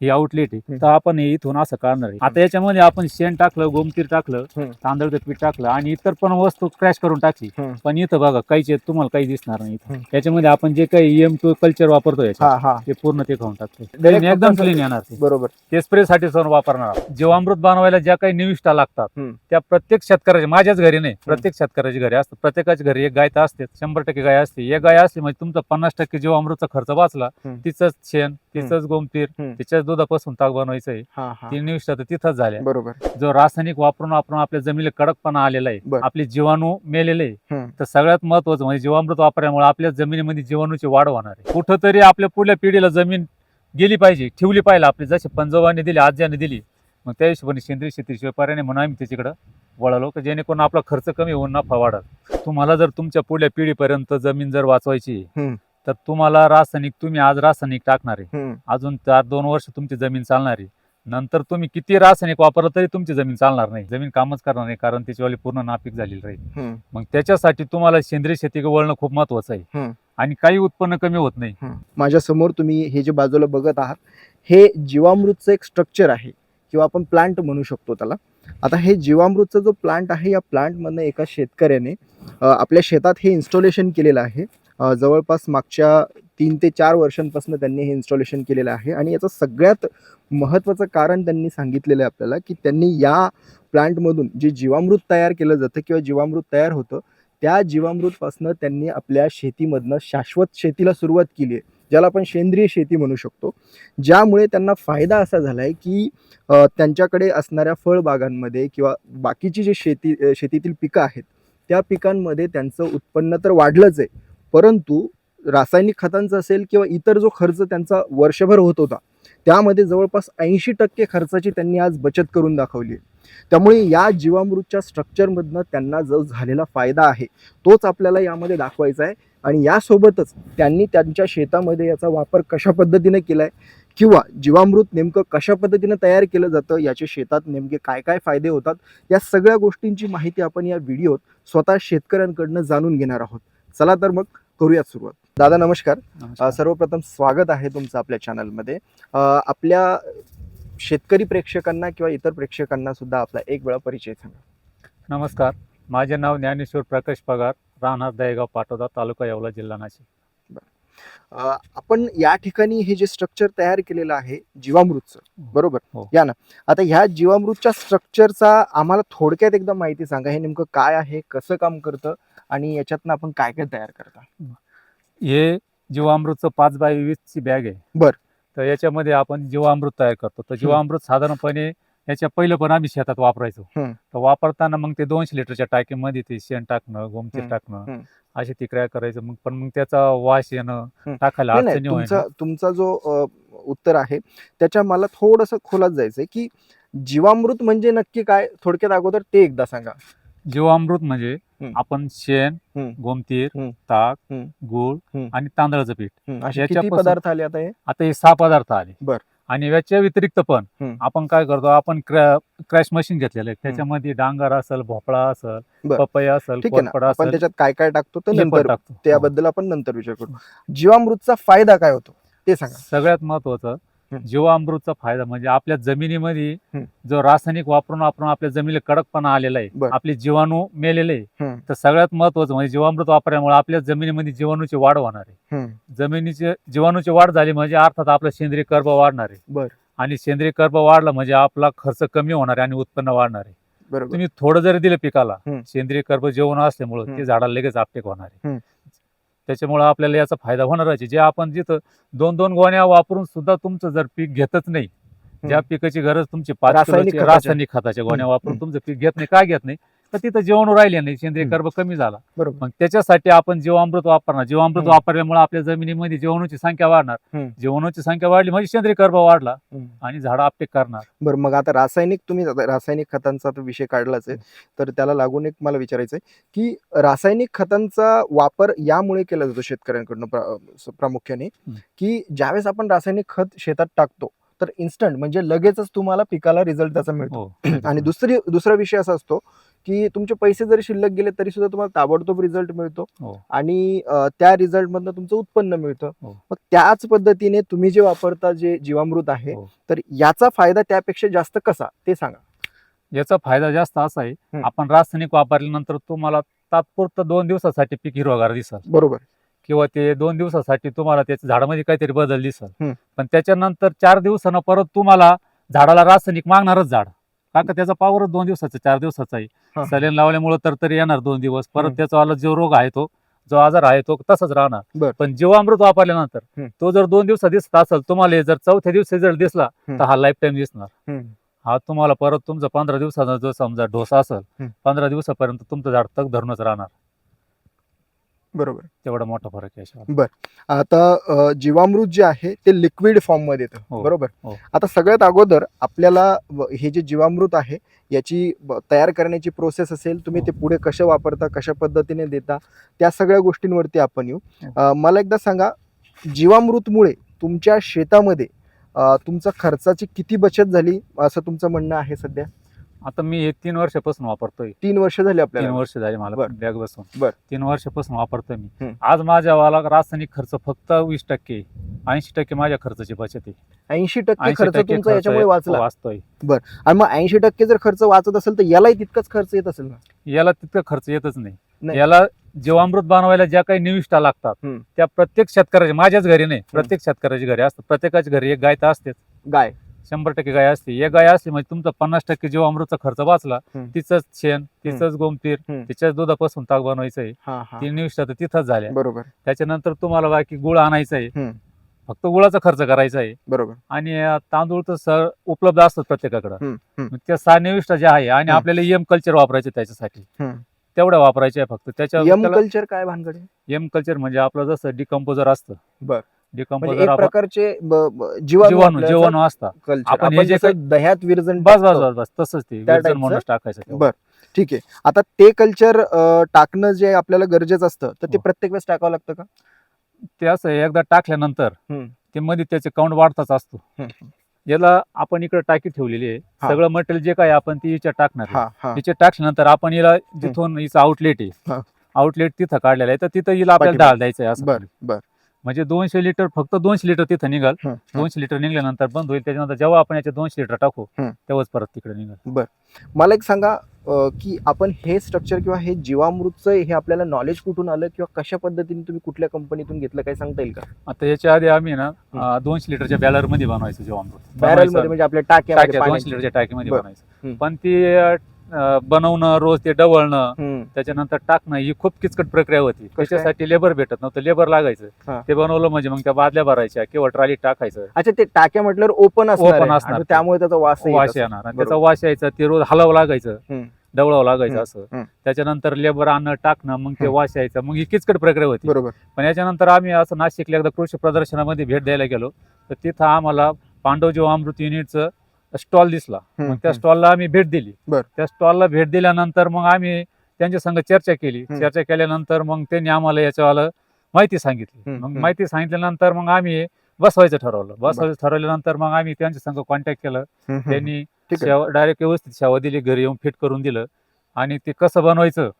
ही outlet आहे. तर आपण हे इथून असं काढणार आहे आता याच्यामध्ये आपण शेण टाकलं गोमतीर टाकलं. तांदळाचं पीठ टाकलं आणि इतर पण वस्तू क्रॅश करून टाकली. पण इथं बघा काहीच तुम्हाला काही दिसणार नाही इथं हम्म. याच्यामध्ये आपण जे काही एम टू कल्चर वापरतो ते पूर्ण ते खाऊन टाकतो एकदम क्लीन येणार बरोबर ते स्प्रे साठी सर वापरणार. जीवामृत बनवायला ज्या काही निविष्ठा लागतात. त्या प्रत्येक शेतकऱ्याच्या माझ्याच घरी नाही प्रत्येक शेतकऱ्याच्या घरी असतं प्रत्येकाच्या घरी एक गाय तर असते शंभर टक्के गाय असते एक गाय असली म्हणजे तुमचा पन्नास टक्के जीवामृतचा खर्च वाचला. तिचंच शेण तिचंच गोमतीर. तिच्याच दुधापासून ताक बनवायचं आहे. हा हा. ती निविष्ठा तर तिथंच झाल्या. बरोबर. जो रासायनिक वापरून आपण आपल्या जमिनीला कडकपणा आलेला आहे बरं. आपले जीवाणू मेलेले आहे हम्म. तर सगळ्यात महत्वाचं म्हणजे जीवामृत वापरल्यामुळे आपल्या जमिनीमध्ये जीवाणूची वाढ होणार आहे. कुठंतरी आपल्या पुढल्या पिढीला जमीन गेली पाहिजे ठेवली पाहिजे. आपली जशी पंजोबाने दिली आज्याने दिली मग त्या हिशोबाने सेंद्रिय शेतीशिवाय पर्याय नाही म्हणून आम्ही त्याच्याकडे वळालो की जेणेकरून आपला खर्च कमी होऊन नफा वाढत तुम्हाला जर तुमच्या पुढल्या पिढीपर्यंत जमीन जर वाचवायची हम्म. तर तुम्हाला रासायनिक तुम्ही आज रासायनिक टाकणार आहे. हम्म. अजून चार दोन वर्ष तुमची जमीन चालणार आहे. नंतर तुम्ही किती रासायनिक वापरलं तरी तुमची जमीन चालणार नाही. जमीन कामच करणार नाही कारण त्याच्यावाली पूर्ण नापीक झालेली राहील. हम्म. मग त्याच्यासाठी तुम्हाला सेंद्रिय शेती वळणं खूप महत्वाचं आहे. आणि काही उत्पन्न कमी होत नाही. माझ्यासमोर तुम्ही हे जे बाजूला बघत आहात हे जीवामृतचं एक स्ट्रक्चर आहे किंवा आपण प्लांट म्हणू शकतो त्याला. आता हे जीवामृतचा जो प्लांट आहे या प्लांटमधनं एका शेतकऱ्याने अ, आपल्या शेतात हे इन्स्टॉलेशन केलेलं आहे. जवळपास मागच्या तीन ते चार वर्षांपासून त्यांनी हे इन्स्टॉलेशन केलेलं आहे. आणि याचं सगळ्यात महत्त्वाचं कारण त्यांनी सांगितलेलं आहे आपल्याला की त्यांनी या प्लांटमधून जे जीवामृत तयार केलं जातं किंवा जीवामृत तयार होतं त्या जीवामृतपासनं त्यांनी आपल्या शेतीमधनं शाश्वत शेतीला सुरुवात केली आहे ज्याला आपण सेंद्रिय शेती म्हणू शकतो. ज्यामुळे त्यांना फायदा असा झाला आहे की त्यांच्याकडे असणाऱ्या फळबागांमध्ये किंवा बाकीची जी शेती शेतीतील पिकं आहेत त्या पिकांमध्ये त्यांचं उत्पन्न तर वाढलंच आहे परंतु रासायनिक खतांचा असेल किंवा इतर जो खर्च त्यांचा वर्षभर होत होता त्यामध्ये जवळपास ऐंशी टक्के खर्चाची त्यांनी आज बचत करून दाखवली आहे. त्यामुळे या जीवामृतच्या स्ट्रक्चरमधनं त्यांना जो झालेला फायदा आहे तोच आपल्याला यामध्ये दाखवायचा आहे. आणि यासोबतच त्यांनी त्यांच्या शेतामध्ये याचा वापर कशा पद्धतीने केला आहे किंवा जीवामृत नेमकं कशा पद्धतीनं तयार केलं जातं याचे शेतात नेमके काय काय फायदे होतात या सगळ्या गोष्टींची माहिती आपण या व्हिडिओत स्वतः शेतकऱ्यांकडनं जाणून घेणार आहोत. चला तर मग करूयात सुरुवात. दादा नमस्कार. सर्वप्रथम स्वागत आहे तुमचं आपल्या चॅनलमध्ये आपल्या शेतकरी प्रेक्षकांना किंवा इतर प्रेक्षकांना सुद्धा आपला एक वेळा परिचय सांगा. नमस्कार. माझे नाव ज्ञानेश्वर प्रकाश पगार राहणार दहेगाव पाटोदा तालुका येवला जिल्हा नाशिक. आपण या ठिकाणी हे जे स्ट्रक्चर तयार केलेलं आहे जीवामृतचं बरोबर? हो. या ना. आता ह्या जीवामृतच्या स्ट्रक्चरचा आम्हाला थोडक्यात एकदा माहिती सांगा हे नेमकं काय आहे कसं काम करतं? आणि याच्यातनं आपण काय काय तयार करता हे जीवामृतचं पाच बाय वीसची बॅग आहे बर. तर याच्यामध्ये आपण जीवामृत तयार करतो तर जीवामृत साधारणपणे याच्या पहिलं पण आम्ही शेतात वापरायचो. तर वापरताना मग ते दोनशे लिटरच्या टाकीमध्ये ते शेण टाकणं गोमतीर. टाकणं. अशी ती क्रिया करायचं मग पण मग त्याचा वास येणं. टाकायला अडचणी तुमचा जो उत्तर आहे त्याच्या मला थोडंसं खोलात जायचंय की जीवामृत म्हणजे नक्की काय थोडक्यात अगोदर ते एकदा सांगा जीवामृत म्हणजे हम्म. आपण शेण हम्म. गोमतीर हम्म. ताक हम्म. गूळ हम्म. आणि तांदळाचं पीठ हम्म, असे याच्यापासून- किती पदार्थ आले आता हे आता हे सहा पदार्थ आले बर. आणि याच्या व्यतिरिक्त पण हम्म. आपण काय करतो आपण क्रॅश मशीन घेतलेलं आहे त्याच्यामध्ये डांगर असेल भोपळा असेल बर. पपया असेल ठीक आहे ना कोरफड आपण असेल त्याच्यात काय काय टाकतो हे पण नंतर टाकतो हो. त्याबद्दल आपण नंतर विचार करू जीवामृतचा फायदा काय होतो ते सांगा सगळ्यात महत्वाचं. जीवामृतचा फायदा म्हणजे आपल्या जमिनीमध्ये. जो रासायनिक वापरून आपण आपल्या जमिनीला कडकपणा आलेला आहे. आपले जीवाणू मेलेले आहे. तर सगळ्यात महत्वाचं म्हणजे जीवामृत वापरल्यामुळे आपल्या जमिनीमध्ये जीवाणूची वाढ होणार आहे. जमिनीची जीवाणूची वाढ झाली म्हणजे अर्थात आपलं सेंद्रिय कर्ब वाढणार आहे आणि सेंद्रिय कर्ब वाढला म्हणजे आपला खर्च कमी होणार आहे आणि उत्पन्न वाढणार आहे तुम्ही थोडं जरी दिलं पिकाला. सेंद्रिय कर्ब जेवण असल्यामुळं. ते झाडाला लगेच आपटेक होणार आहे. त्याच्यामुळे आपल्याला याचा फायदा होणारच आहे जे आपण जिथं दोन दोन गोण्या वापरून सुद्धा तुमचं जर पीक घेतच नाही ज्या पिकाची गरज तुमची पाच रासायनिक खताच्या. गोण्या. वापरून. तुमचं पीक घेत नाही काय घेत नाही तर तिथं जेवण राहिले नाही सेंद्रिय. कर्ब कमी झाला बरोबर मग त्याच्यासाठी आपण जीवामृत वापरणार जीवामृत. वापरल्यामुळे आपल्या जमिनीमध्ये जीवाणूची संख्या वाढणार. जीवाणूची संख्या वाढली म्हणजे सेंद्रिय कर्ब वाढला. आणि झाडं आपटेक करणार बरं मग आता रासायनिक तुम्ही रासायनिक खतांचा विषय काढलाच आहे तर त्याला लागून एक मला विचारायचं आहे की रासायनिक खतांचा वापर यामुळे केला जातो शेतकऱ्यांकडनं प्रामुख्याने. की ज्यावेळेस आपण रासायनिक खत शेतात टाकतो तर इन्स्टंट म्हणजे लगेचच तुम्हाला पिकाला रिझल्ट त्याचा मिळतो हो आणि दुसरी दुसरा विषय असा असतो की तुमचे पैसे जरी शिल्लक गेले तरी सुद्धा तुम्हाला ताबडतोब रिझल्ट मिळतो हो. आणि त्या रिझल्ट मधनं तुमचं उत्पन्न मिळतं हो. मग त्याच पद्धतीने तुम्ही जे वापरता जे जीवामृत आहे हो. तर याचा फायदा त्यापेक्षा जास्त कसा ते सांगा याचा फायदा जास्त असा आहे. आपण रासायनिक वापरल्यानंतर तुम्हाला तात्पुरतं दोन दिवसासाठी पीक हिरवागार दिसल बरोबर किंवा ते दोन दिवसासाठी तुम्हाला त्याच्या झाडामध्ये काहीतरी बदल दिसल. पण त्याच्यानंतर चार दिवसानं परत तुम्हाला झाडाला रासायनिक मागणारच झाड का का त्याचा पावरच दोन दिवसाचा चार दिवसाचा आहे. सलेन लावल्यामुळे तर तरी येणार दोन दिवस परत हम्म. त्याचा वाला जो रोग आहे तो जो आजार आहे तो तसाच राहणार बर. पण जीवामृत वापरल्यानंतर हम्म. तो जर दोन दिवसात दिसत असेल तुम्हाला जर चौथ्या दिवशी जर दिसला हम्म. तर हा लाईफ टाईम दिसणार हम्म. हा तुम्हाला परत तुमचा पंधरा दिवसाचा जो समजा डोसा असेल हम्म. पंधरा दिवसापर्यंत तुमचं झाड तग धरूनच राहणार बरोबर तेवढा मोठा फरक आहे याच्यावर. आता अ, जीवामृत जे आहे ते लिक्विड फॉर्ममध्ये येतं हो, बरोबर हो. आता सगळ्यात अगोदर आपल्याला व- हे जे जीवामृत आहे याची ब- तयार करण्याची प्रोसेस असेल तुम्ही हो. ते पुढे कसं वापरता कशा पद्धतीने देता त्या सगळ्या गोष्टींवरती आपण येऊ हो. अ, मला एकदा सांगा जीवामृतमुळे तुमच्या शेतामध्ये अ, तुमचा खर्चाची किती बचत झाली असं तुमचं म्हणणं आहे सध्या आता मी हे तीन वर्षापासून वापरतोय. तीन वर्ष झाली तीन आपल्याला वर्ष झाली मला बर. बॅग बसून. बर. तीन वर्षापासून वापरतोय मी. हम्म. आज माझ्या वाला रासायनिक खर्च फक्त वीस टक्के ऐंशी टक्के माझ्या खर्चाची बचत आहे. ऐंशी टक्के 80 खर्च तुमचा याच्यामुळे वाचला. वाचतोय. आणि मग ऐंशी टक्के जर खर्च वाचत असेल तर यालाही तितकाच खर्च येत असेल ना? याला तितका खर्च येतच नाही. नाही. याला जीवामृत बनवायला ज्या काही निविष्ठा लागतात हम्म. त्या प्रत्येक शेतकऱ्याच्या माझ्याच घरी नाही प्रत्येक शेतकऱ्याच्या घरी असतात. प्रत्येकाच्या घरी एक गाय तर असतेच. गाय. शंभर टक्के गाय असते एक गाय असली म्हणजे तुमचा पन्नास टक्के जीवामृतचा खर्च वाचला हम्म. तिचंच शेण तिचंच गोमतीर हम्म. तिच्याच दुधापासून ताक बनवायचं आहे हा हा ती निविष्ठा तर तिथंच झाल्या बरोबर त्याच्यानंतर तुम्हाला बाकी गुळ आणायचा आहे हम्म. फक्त गुळाचा खर्च करायचा आहे बरोबर आणि अं, तांदूळ तर सर उपलब्ध असतात प्रत्येकाकडे हम्म, हम्म. त्या सहा निविष्ठा ज्या आहे आणि हम्म. आपल्याला एम कल्चर वापरायचे त्याच्यासाठी हम्म. तेवढ्या वापरायचे आहे फक्त त्याच्या यम कल्चर काय भानगडे एम कल्चर म्हणजे आपलं जसं डिकम्पोजर असतं बर. म्हणजे एक आपण प्रकारचे ब- ब- जीवाणू जीवाणू असतात कल्चर आपण आपण हे जे जसं दह्यात विरजन बस बस. बस बस तसंच ते त्या type? म्हणूनच टाकायचं ते. बर ठीक आहे आता ते कल्चर टाकणं जे आपल्याला गरजेचं असतं तर ते हो. प्रत्येक वेळेस टाकावं लागतं का ते असं आहे, एकदा टाकल्यानंतर हम्म. ते मध्ये त्याचे काउंट वाढताच असतो हम्म. याला आपण इकडे टाकी ठेवलेली आहे हा. सगळं मटेरियल जे काय आपण ती याच्यात टाकणार आहे. हा हा टाकल्यानंतर आपण हिला जिथून हिचं आउटलेट हा. आहे आउटलेट तिथं काढलेलं आहे तर तिथं हिला आपल्याला पाठीमागे. डाळ द्यायचं आहे असं बर बर म्हणजे दोनशे लिटर फक्त दोनशे लिटर तिथं निघाल. दोनशे लिटर निघाल्यानंतर बंद होईल त्याच्यानंतर जेव्हा आपण याचे दोनशे लिटर टाकू. तेव्हाच परत तिकडे निघाल मला एक सांगा की आपण हे स्ट्रक्चर किंवा हे जीवामृतचं हे आपल्याला नॉलेज कुठून आलं किंवा कशा पद्धतीने तुम्ही कुठल्या कंपनीतून घेतलं काय सांगता येईल का आता याच्या आधी आम्ही ना दोनशे लिटरच्या बॅलरमध्ये बनवायचं जेव्हा बॅरलमध्ये म्हणजे आपल्या टाक्या दोनशे. लिटरच्या टाकीमध्ये बर. बनवायचं. पण ती बनवणं रोज ते डवळणं त्याच्यानंतर टाकणं ही खूप किचकट प्रक्रिया होती? त्याच्यासाठी लेबर भेटत नव्हतं लेबर. लागायचं ते बनवलं म्हणजे मग त्या बादल्या भरायच्या किंवा ट्राली टाकायचं अच्छा ते टाक्या म्हटल्यावर ओपन आहे. असणार. त्यामुळे त्याचा वास वास. येणार आणि. त्याचा वास यायचा ते रोज हलावं लागायचं. डवळावं लागायचं असं. त्याच्यानंतर लेबर आणणं टाकणं मग ते. वास यायचं मग ही किचकट प्रक्रिया होती बरोबर पण याच्यानंतर आम्ही असं नाशिकला एकदा कृषी प्रदर्शनामध्ये भेट द्यायला गेलो तर तिथं आम्हाला पांडव जीव अमृत युनिटचं स्टॉल दिसला मग त्या. स्टॉलला आम्ही भेट दिली. त्या स्टॉलला भेट दिल्यानंतर मग आम्ही त्यांच्या संग चर्चा केली. चर्चा केल्यानंतर मग त्यांनी आम्हाला याच्यावाला माहिती सांगितली मग. माहिती सांगितल्यानंतर मग आम्ही बसवायचं ठरवलं बसवायचं ठरवल्यानंतर मग आम्ही त्यांच्या संग कॉन्टॅक्ट केलं. त्यांनी डायरेक्ट व्यवस्थित सेवा दिली घरी येऊन फिट करून दिलं आणि ते कसं बनवायचं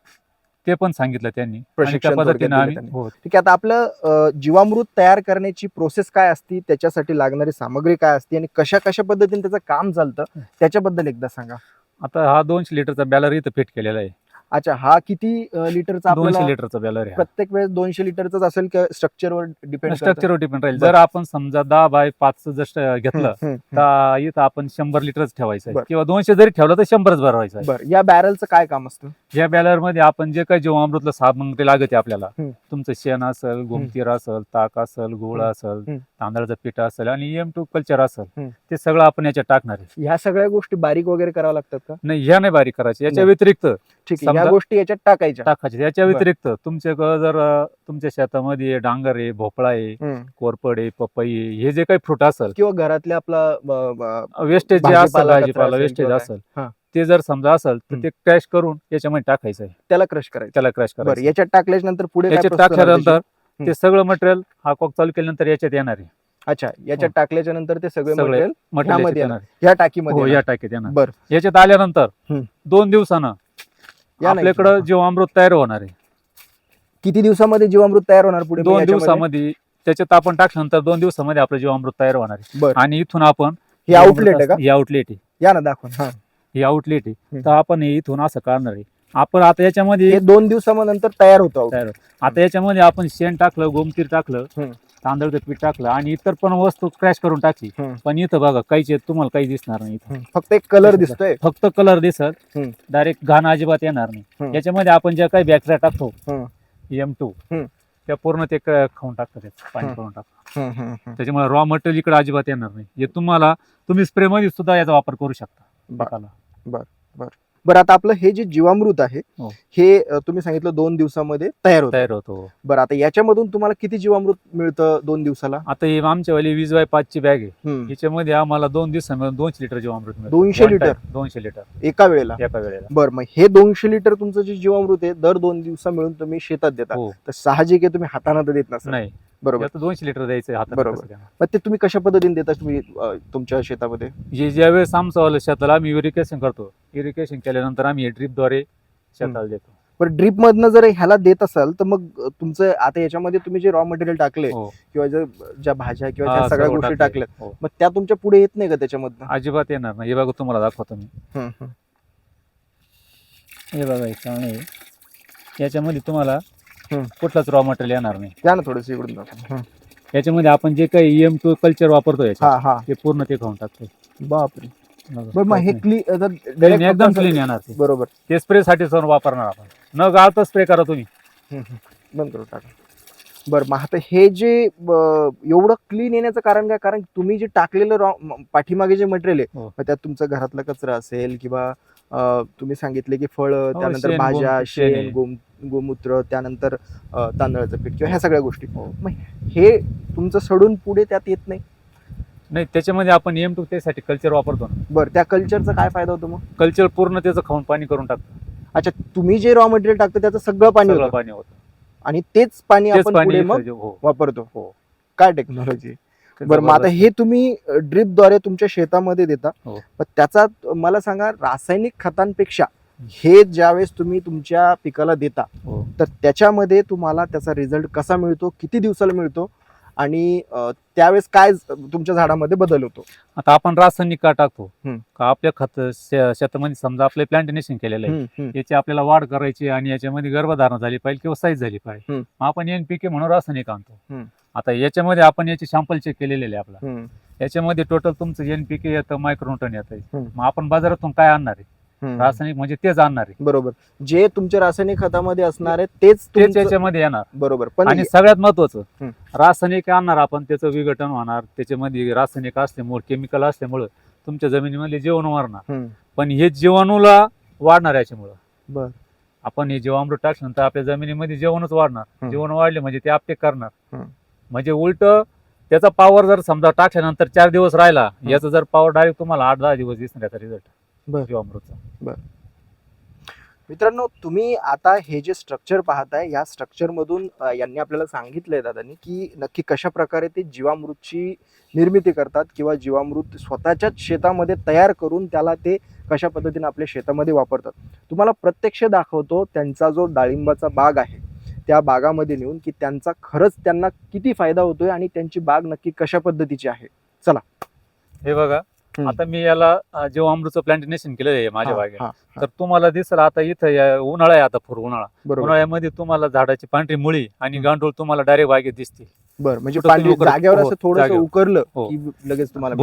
ते पण सांगितलं त्यांनी. आणि प्रशिक्षण त्या पद्धतीने थोडक्यात आम्ही दिलं हो. ठीक आहे आता आपलं अ, जीवामृत तयार करण्याची प्रोसेस काय असती त्याच्यासाठी लागणारी सामग्री काय असते आणि कशा कशा पद्धतीने त्याचं काम चालतं त्याच्याबद्दल एकदा सांगा. आता हा दोनशे लिटरचा बॅलर इथं फिट केलेला आहे. अच्छा हा किती लिटरचा दोनशे आपल्याला लिटरचा बॅलर आहे. प्रत्येक वेळेस दोनशे लिटरचाच असेल स्ट्रक्चरवर डिपेंड स्ट्रक्चरवर डिपेंड राहील. जर आपण समजा दहा बाय पाच जर घेतलं तर इथं आपण शंभर लिटरच ठेवायचं आहे बरं. किंवा दोनशे जरी ठेवलं तर शंभरच भरवायचं आहे बर या बॅरलचं काय काम असतं या बॅलरमध्ये आपण जे काही जीवामृतलं सामग्री लागते आपल्याला हम्म. तुमचं शेण असेल गोमतीर असेल ताक असेल गुळ हम्म. असेल हम्म. तांदळाचं पीठ असेल आणि एम टू कल्चर असेल हम्म. ते सगळं आपण याच्यात टाकणार आहे ह्या सगळ्या गोष्टी बारीक वगैरे कराव्या लागतात का नाही ह्या नाही बारीक करायची याच्या नाही. व्यतिरिक्त ठीक आहे समजा- गोष्टी याच्यात टाकायच्या टाकायचे याच्या बरं. व्यतिरिक्त तुमच्याकडं जर अं, तुमच्या शेतामध्ये डांगर आहे भोपळा आहे हम्म. कोरपड आहे पपई आहे हे जे काही फ्रूट असेल किंवा घरातल्या आपला ब- ब- वेस्टेज जे असेल भाजीपाला कचरा भाजीपाला असेल वेस्टेज किंवा काय. असेल हा. ते जर समजा असेल तर. ते क्रॅश करून याच्यामध्ये टाकायचं आहे त्याला क्रश करायचं त्याला क्रॅश बरं करायचं याच्यात टाकल्याच्या नंतर पुढे काय याच्यात process होणार टाकल्यानंतर त्याची? ते सगळं मटेरियल हा कॉक चालू केल्यानंतर याच्यात येणार आहे अच्छा याच्यात टाकल्याच्या नंतर ते सगळे सगळे मटेरियल मटेरियल ह्यामध्ये येणार आहे. हो टाकीमध्ये या येणार. टाकीत येणार बरं याच्यात आल्यानंतर हम्म. दोन दिवसानं या आपल्याकडं. जीवामृत तयार होणार आहे. किती दिवसामध्ये जीवामृत तयार होणार पुढे? दोन याच्यामध्ये? दिवसामध्ये त्याच्यात आपण टाकल्यानंतर दोन दिवसामध्ये आपलं जीवामृत तयार होणार आहे. बरं. आणि इथून आपण हे आउटलेट आहे का? ही आउटलेट आहे. या ना दाखवा. हा. ही आउटलेट आहे. हम्म. तर आपण हे इथून असं काढणार आहे. आपण आता याच्यामध्ये हे दोन दिवसानंतर तयार होतं तयार होतं. आता याच्यामध्ये आपण शेण टाकलं गोमतीर टाकलं. हम्म. तांदळाचं पीठ टाकलं आणि इतर पण वस्तू क्रॅश करून टाकली. पण इथं बघा काहीच येत तुम्हाला काही दिसणार नाही इथं फक्त एक कलर दिसतोय फक्त कलर दिसत. डायरेक्ट घाण अजिबात येणार नाही. याच्यामध्ये आपण ज्या काही बॅक्टेरिया टाकतो. M two. त्या पूर्ण ते क- खाऊन टाकतात पाणी. करून टाकतात. त्याच्यामुळे रॉ मटेरियल इकडे अजिबात येणार नाही हे तुम्हाला तुम्ही स्प्रे मध्ये सुद्धा याचा वापर करू शकता बरं. पिकाला. बरं आता आपलं हे जे जीवामृत आहे हो. हे अ, तुम्ही सांगितलं दोन दिवसामध्ये तयार होतं. तयार होतो बरं आता याच्यामधून तुम्हाला किती जीवामृत मिळतं दोन दिवसाला? आता ही आमच्या वाली वीस बाय पाचची बॅग आहे. हम्म. याच्यामध्ये आम्हाला दोन दिवसामध्ये दोनशे लिटर जीवामृत मिळतं. 200 One लिटर? time, दोनशे लिटर. एका वेळेला? एका वेळेला. बरं मग हे दोनशे लिटर तुमचं जे जीवामृत आहे दर दोन दिवसा मिळून तुम्ही शेतात देता. हो. तर साहजिक आहे तुम्ही हाताने तर देत नसाल. नाही. बरोबर दोनशे लिटर द्यायचं हातात बरोबर. कसं? मग ते तुम्ही कशा पद्धतीने देता तुम्ही अ, तुमच्या शेतामध्ये जे ज्या वेळेस आमचं वालं शेताला आम्ही इरिगेशन करतो इरिगेशन केल्यानंतर आम्ही ड्रीपद्वारे शेताला देतो बरं ड्रीप मधनं जर ह्याला देत असाल तर मग अ, तुमचं आता याच्यामध्ये तुम्ही जे रॉ मटेरियल टाकले हो किंवा ज्या ज्या भाज्या किंवा हा, त्या सगळ्या सर्व गोष्टी टाकले. टाकल्यात हो. मग त्या तुमच्यापुढे येत नाही का त्याच्यामधनं अजिबात येणार नाही हे बघा तुम्हाला दाखवतो मी हम्म, हम्म. हे बघा हे चांगलं आहे याच्यामध्ये तुम्हाला कुठलाच रॉ मटेरियल येणार नाही या ना थोडस इकडून दाखवा. हं. याच्यामध्ये आपण जे काही एम टू कल्चर वापरतो याच्यात हा हा ते पूर्ण ते खाऊन टाकतो बापरे बरं मग हे. Clean, एकदम क्लीन येणार ते बरोबर ते स्प्रे साठी सर वापरणार आपण न गाळता स्प्रे करा तुम्ही. बंद करून टाका बरं मग आता हे जे एवढं क्लीन येण्याचं कारण काय कारण तुम्ही जे टाकलेलं रॉ म- पाठीमागे जे मटेरियल आहे हो. मग त्यात तुमचा घरातला कचरा असेल किंवा अं, तुम्ही सांगितले की फळं हो, त्यानंतर शेण, भाज्या गोमूत्र, शेण. गोम गोमूत्र त्यानंतर तांदळाचं पीठ किंवा ह्या सगळ्या गोष्टी. हो. मग हे तुमचं सडून पुढे त्यात येत नाही? नाही त्याच्यामध्ये आपण एम टू त्यासाठी कल्चर वापरतो ना. बरं त्या कल्चरचा काय फायदा होतो मग? कल्चर पूर्ण त्याचं खाऊन पाणी करून टाकतो. अच्छा तुम्ही जे रॉ मटेरियल टाकतो त्याचं सगळं पाणी सगळं होतं. पाणी होतं. आणि तेच पाणी तेच आपण पाणी पुढे मग हो. वापरतो. हो. काय टेक्नॉलॉजी बरं मग आता. हे तुम्ही ड्रिपद्वारे तुमच्या शेतामध्ये देता. हो. पण त्याचा मला सांगा रासायनिक खतांपेक्षा हे ज्यावेळेस तुम्ही तुमच्या पिकाला देता हो. तर त्याच्यामध्ये तुम्हाला त्याचा रिझल्ट कसा मिळतो किती दिवसाला मिळतो आणि त्यावेळेस काय तुमच्या झाडामध्ये बदल होतो आता आपण रासायनिक का टाकतो. का आपल्या खत शेतामध्ये समजा आपलं प्लांटेशन केलेलं आहे. याची आपल्याला वाढ करायची आणि याच्यामध्ये गर्भधारणा झाली पाहिजे किंवा साईज झाली पाहिजे आपण एन पी म्हणून रासायनिक आणतो. आता याच्यामध्ये आपण याचे सॅम्पल चेक केलेले आहे आपला याच्यामध्ये टोटल तुमचं एन पी के येतं मायक्रोन्टन येतं. मग आपण बाजारातून काय आणणार आहे. रासायनिक म्हणजे तेच आणणार आहे बरोबर. जे तुमच्या रासायनिक खतामध्ये असणार आहे तेच तेच तुमचं- याच्यामध्ये येणार. बरोबर. पण आणि सगळ्यात महत्वाचं हम्म. रासायनिक आणणार आपण त्याचं विघटन होणार त्याच्यामध्ये रासायनिक असल्यामुळे केमिकल असल्यामुळं तुमच्या जमिनीमध्ये जीवाणू हम्म, पण हे जीवाणूला वाढणार याच्यामुळं. बर. आपण हे जीवामृत टाकल्यानंतर आपल्या जमिनीमध्ये जीवाणूच वाढणार. हम्म. जीवाणू वाढले म्हणजे ते आपटे करणार. हम्म. म्हणजे उलट त्याचा पॉवर जर समजा टाकल्यानंतर चार दिवस राहिला याचा जर पॉवर डायरेक्ट तुम्हाला आठ दहा दिवस दिसणार याचा बर. रिझल्ट जीवामृतचा मित्रांनो तुम्ही आता हे जे स्ट्रक्चर पाहताय या स्ट्रक्चर मधून अ, यांनी आपल्याला सांगितलंय दादानी की नक्की कशा प्रकारे ते जीवामृतची निर्मिती करतात किंवा जीवामृत स्वतःच्याच शेतामध्ये तयार करून त्याला ते कशा पद्धतीने आपल्या शेतामध्ये वापरतात. तुम्हाला प्रत्यक्ष दाखवतो त्यांचा जो डाळिंबाचा बाग आहे त्या बागामध्ये नेऊन की त्यांचा खरंच त्यांना किती फायदा होतोय आणि त्यांची बाग नक्की कशा पद्धतीची आहे. हे बघा हम्म. आता मी याला जीवामृतचं प्लांटेशन केलेलं आहे माझ्या हा, बागेत हा, हा, तर तुम्हाला दिसल आता इथं या- उन्हाळा आहे आता पूर उन्हाळा बरोबर उन्हाळ्यामध्ये तुम्हाला झाडाची पांढरी मुळी आणि. गांडूळ तुम्हाला डायरेक्ट बागेत दिसते बरं म्हणजे कुठं पांढरी तुम्ही उकरत- जागेवर हो, असं थोडस जागेवर. उकरलं हो. की लगेच तुम्हाला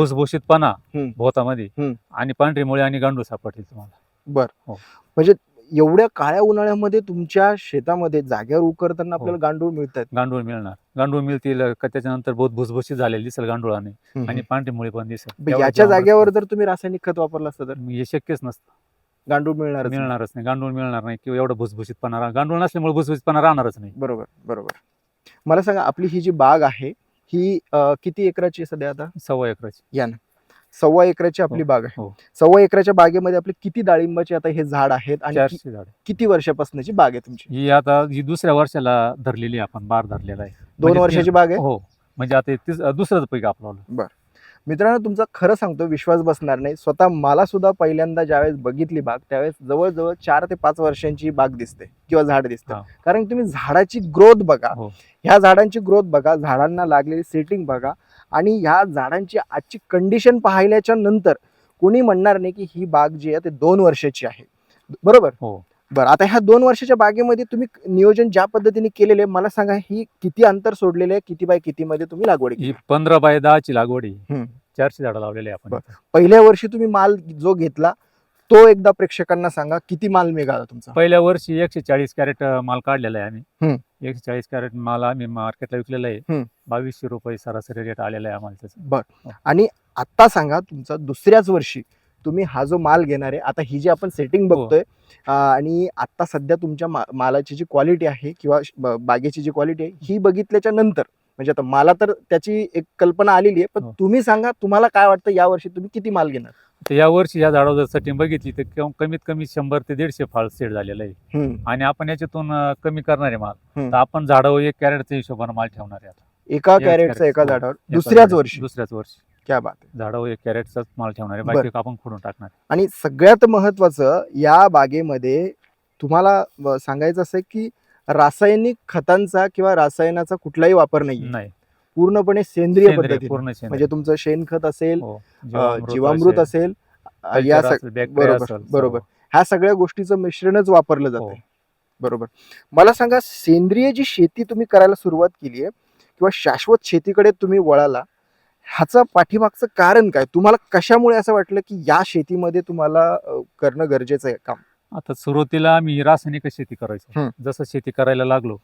हम्म. भोतामध्ये हम्म. आणि पांढरी मुळी आणि गांडूळ सापडतील तुम्हाला बर हो. म्हणजे एवढ्या काळ्या उन्हाळ्यामध्ये तुमच्या शेतामध्ये जागेवर उकरताना आपल्याला गांडूळ मिळतात गांडूळ मिळणार. गांडूळ मिळतील का त्याच्यानंतर बहुत भुसभुशीत झालेले दिसेल गांडुळाने. आणि पांढरी मुळी पण दिसेल. याच्या जागेवर जर तुम्ही रासायनिक खत वापरलं असतं तर? हे शक्यच नसतं. गांडूळ मिळणार मिळणारच नाही. गांडूळ मिळणार नाही किंवा एवढं भुसभुशीतपणा गांडूळ नसल्यामुळे भुसभुशीतपणा राहणारच नाही. बरोबर बरोबर. मला सांगा आपली ही जी बाग आहे ही किती एकराची सध्या आता? सव्वा एकराची. या ना. सव्वा एकराची आपली हो, बाग आहे. हो. सव्वा एकराच्या बागेमध्ये आपले किती डाळिंबाचे आता हे झाड आहेत आणि कि- चारशे झाड. किती वर्षापासूनची बाग आहे तुमची? ही आता ही दुसऱ्या वर्षाला धरलेली आहे आपण बार धरलेला आहे. दोन म्हणजे वर्षाची बाग आहे? हो म्हणजे आता हे तीस- दुसरंच पैकी आपलं बर. मित्रांनो तुमचा खरं सांगतो विश्वास बसणार नाही. स्वतः मला सुद्धा पहिल्यांदा ज्यावेळेस बघितली बाग त्यावेळेस जवळजवळ चार ते पाच वर्षांची बाग दिसते किंवा झाड दिसतं हा. कारण तुम्ही झाडाची ग्रोथ बघा. हो. ह्या झाडांची ग्रोथ बघा झाडांना लागलेली सेटिंग बघा. आणि ह्या झाडांची आजची कंडिशन पाहिल्याच्या नंतर कोणी म्हणणार नाही की ही बाग जी आहे ते दोन वर्षाची आहे. बरोबर? हो. बरं आता ह्या दोन वर्षाच्या बागेमध्ये तुम्ही नियोजन ज्या पद्धतीने केलेले आहे, मला सांगा ही किती अंतर सोडलेले आहे किती बाय किती मध्ये तुम्ही लागवड केली? ही पंधरा बाय दहाची लागवड आहे. हम्म. चारशे झाडं लावलेले आहे आपण बरं. पहिल्या वर्षी तुम्ही माल जो घेतला तो एकदा प्रेक्षकांना सांगा किती माल निघाला तुमचा पहिल्या वर्षी एकशे चाळीस कॅरेट माल काढलेला आहे. आम्ही एकशे चाळीस कॅरेट माल आम्ही मार्केटला विकलेला. आहे बावीसशे रुपये सरासरी रेट आलेला आहे आम्हाला त्याचा आणि आता सांगा तुमचा दुसऱ्याच वर्षी तुम्ही हा जो माल घेणार आहे आता ही जी आपण सेटिंग हो. बघतोय आणि आता सध्या तुमच्या मालाची जी क्वालिटी आहे किंवा बागेची जी क्वालिटी आहे ही बघितल्याच्या नंतर म्हणजे आता मला तर त्याची एक कल्पना आलेली आहे पण हो. तुम्ही सांगा तुम्हाला काय वाटतं या वर्षी तुम्ही किती माल घेणार तर या वर्षी या झाडावर जर सेटिंग बघितली तर कम- कमीत कमी शंभर ते दीडशे फाळ सेट झालेलं आहे. हम्म, आणि आपण याच्यातून अं, कमी करणार आहे माल. हम्म. तर आपण झाडावर एक कॅरेटच्या हिशोबाने माल ठेवणार आहे आता. एका कॅरेटचा कॅरेट, एका हो. झाडावर. एका दुसऱ्याच झाडावर- वर्षी. दुसऱ्याच वर्षी. क्या बात आहे. झाडावर एक कॅरेटचाच माल ठेवणार आहे. बरं. बाकी आपण खोडून टाकणार आहे. आणि सगळ्यात महत्वाचं या बागेमध्ये तुम्हाला सांगायचं असं आहे की रासायनिक खतांचा किंवा रासायनाचा कुठलाही वापर नाही नाही. पूर्णपणे सेंद्रिय पूर्ण सेंद्रिय. म्हणजे तुमचं शेणखत असेल हो. जीवामृत असेल या बरोबर, सर्व. बरोबर. ह्या सगळ्या गोष्टीचं मिश्रणच वापरलं हो. जातं बरोबर मला सांगा सेंद्रिय जी शेती तुम्ही करायला सुरुवात केली आहे किंवा शाश्वत शेतीकडे तुम्ही वळाला ह्याचं पाठीमागचं कारण काय तुम्हाला कशामुळे असं वाटलं की या शेतीमध्ये तुम्हाला करणं गरजेचं आहे काम आता सुरुवातीला आम्ही रासायनिक शेती करायचो. जसं शेती करायला लागलो.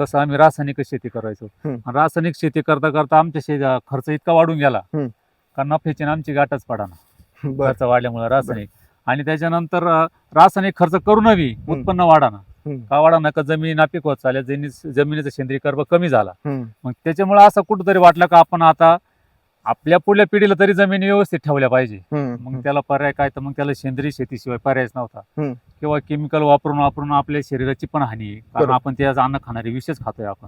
तसं आम्ही रासायनिक शेती करायचो. रासायनिक शेती करता करता आमच्या शे खर्च इतका वाढून गेला. का नफ्याची आमची गाठच पडाना. खर्च वाढल्यामुळे रासायनिक. आणि त्याच्यानंतर रासायनिक खर्च करूनही उत्पन्न वाढाना. का वाढाना? का जमीन नापीक होत चालल्या जमिनी जमिनीचा सेंद्रिय कर्ब कमी झाला. मग त्याच्यामुळे असं कुठंतरी वाटलं का आपण आता आपल्या पुढल्या पिढीला तरी जमीन व्यवस्थित ठेवल्या पाहिजे. मग त्याला पर्याय काय? तर मग त्याला सेंद्रिय शेतीशिवाय पर्यायच नव्हता. किंवा केमिकल वापरून वापरून आपल्या शरीराची पण हानी आहे. कारण. आपण त्याचं अन्न खाणारे विषच खातोय आपण.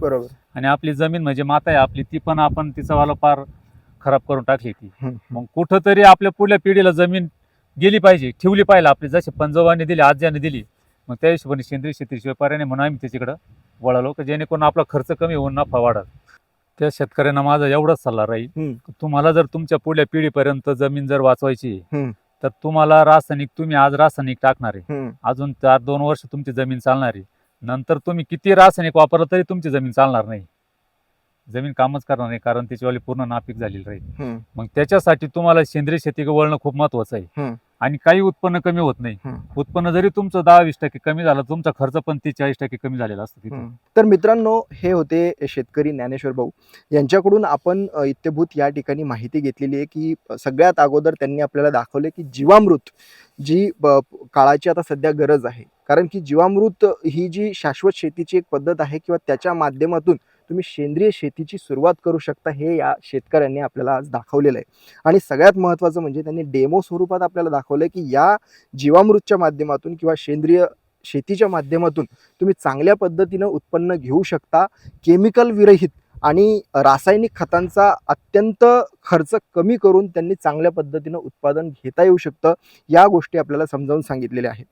आणि आपली जमीन म्हणजे माता आहे आपली ती पण आपण तिचा वाला पार खराब करून टाकली ती. मग कुठंतरी आपल्या पुढल्या पिढीला जमीन गेली पाहिजे ठेवली पाहिजे. आपली जसे पंजोबाने दिली आज्याने दिली मग त्या हिशोबाने सेंद्रिय शेतीशिवाय पर्याय नाही म्हणून आम्ही त्याच्याकडं वळालो. की जेणेकरून आपला खर्च कमी होऊन नफा वाढत त्या शेतकऱ्यांना माझा एवढाच सल्ला राहील तुम्हाला जर तुमच्या पुढल्या पिढीपर्यंत जमीन जर वाचवायची. तर तुम्हाला रासायनिक तुम्ही आज रासायनिक टाकणार आहे. अजून चार दोन वर्ष तुमची जमीन चालणार आहे नंतर तुम्ही किती रासायनिक वापरलं तरी तुमची जमीन चालणार नाही जमीन कामच करणार नाही कारण त्याच्यावाली पूर्ण नापीक झालेली राहील. मग त्याच्यासाठी तुम्हाला सेंद्रिय शेती वळणं खूप महत्वाचं. आहे आणि काही उत्पन्न कमी होत नाही. उत्पन्न जरी तुमचं दहा वीस टक्के कमी झालं तुमचा खर्च पण तीस चाळीस टक्के कमी झालेला असतो. तर मित्रांनो हे होते शेतकरी ज्ञानेश्वर भाऊ यांच्याकडून आपण इत्यभूत या ठिकाणी माहिती घेतलेली आहे की सगळ्यात अगोदर त्यांनी आपल्याला दाखवले की जीवामृत जी काळाची आता सध्या गरज आहे कारण की जीवामृत ही जी शाश्वत शेतीची एक पद्धत आहे किंवा त्याच्या माध्यमातून तुम्ही सेंद्रिय शेतीची सुरुवात करू शकता हे या शेतकऱ्यांनी आपल्याला आज दाखवलेलं आहे. आणि सगळ्यात महत्त्वाचं म्हणजे त्यांनी डेमो स्वरूपात आपल्याला दाखवलं आहे की या जीवामृतच्या माध्यमातून किंवा सेंद्रिय शेतीच्या माध्यमातून तुम्ही चांगल्या पद्धतीनं उत्पन्न घेऊ शकता. केमिकल विरहित आणि रासायनिक खतांचा अत्यंत खर्च कमी करून त्यांनी चांगल्या पद्धतीनं उत्पादन घेता येऊ शकतं या गोष्टी आपल्याला समजावून सांगितलेल्या आहेत.